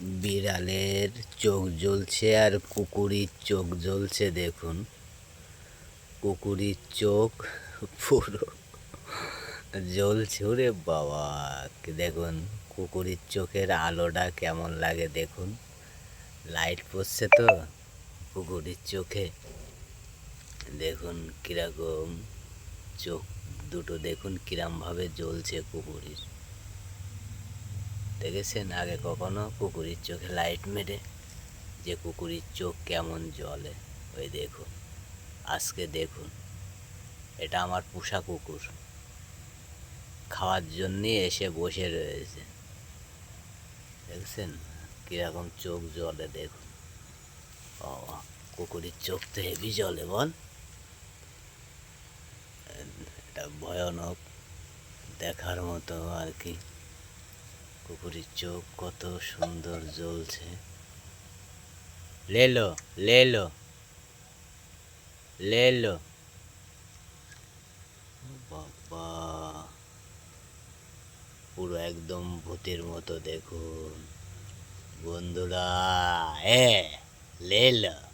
বিড়ালের চোখ জ্বলছে আর কুকুরির চোখ জ্বলছে, দেখুন। কুকুরির চোখ পুরো জ্বলছে, ওরে বাবা। দেখুন, কুকুরির চোখের আলোটা কেমন লাগে, দেখুন। লাইট পড়ছে তো কুকুরির চোখে। দেখুন, কীরকম চোখ দুটো, দেখুন, কিরমভাবে জ্বলছে কুকুরির। দেখেছেন আগে কখনো কুকুরের চোখে লাইট মেরে যে কুকুরের চোখ কেমন জ্বলে? ওই দেখুন, আজকে দেখুন, এটা আমার পোষা কুকুর। খাওয়ার জন্যে এসে বসে রয়েছে। দেখছেন? কীরকম চোখ জলে দেখুন। ও কুকুরের চোখ তো হেভি জলে বল। এটা ভয়ানক দেখার মতো আর কি। কুকুরের চোখ কত সুন্দর জ্বলছে। লেলো লেলো লেলো। বাবা, পুরো একদম ভূতের মতো দেখুন। বন্ধুরা, এ, লেলো।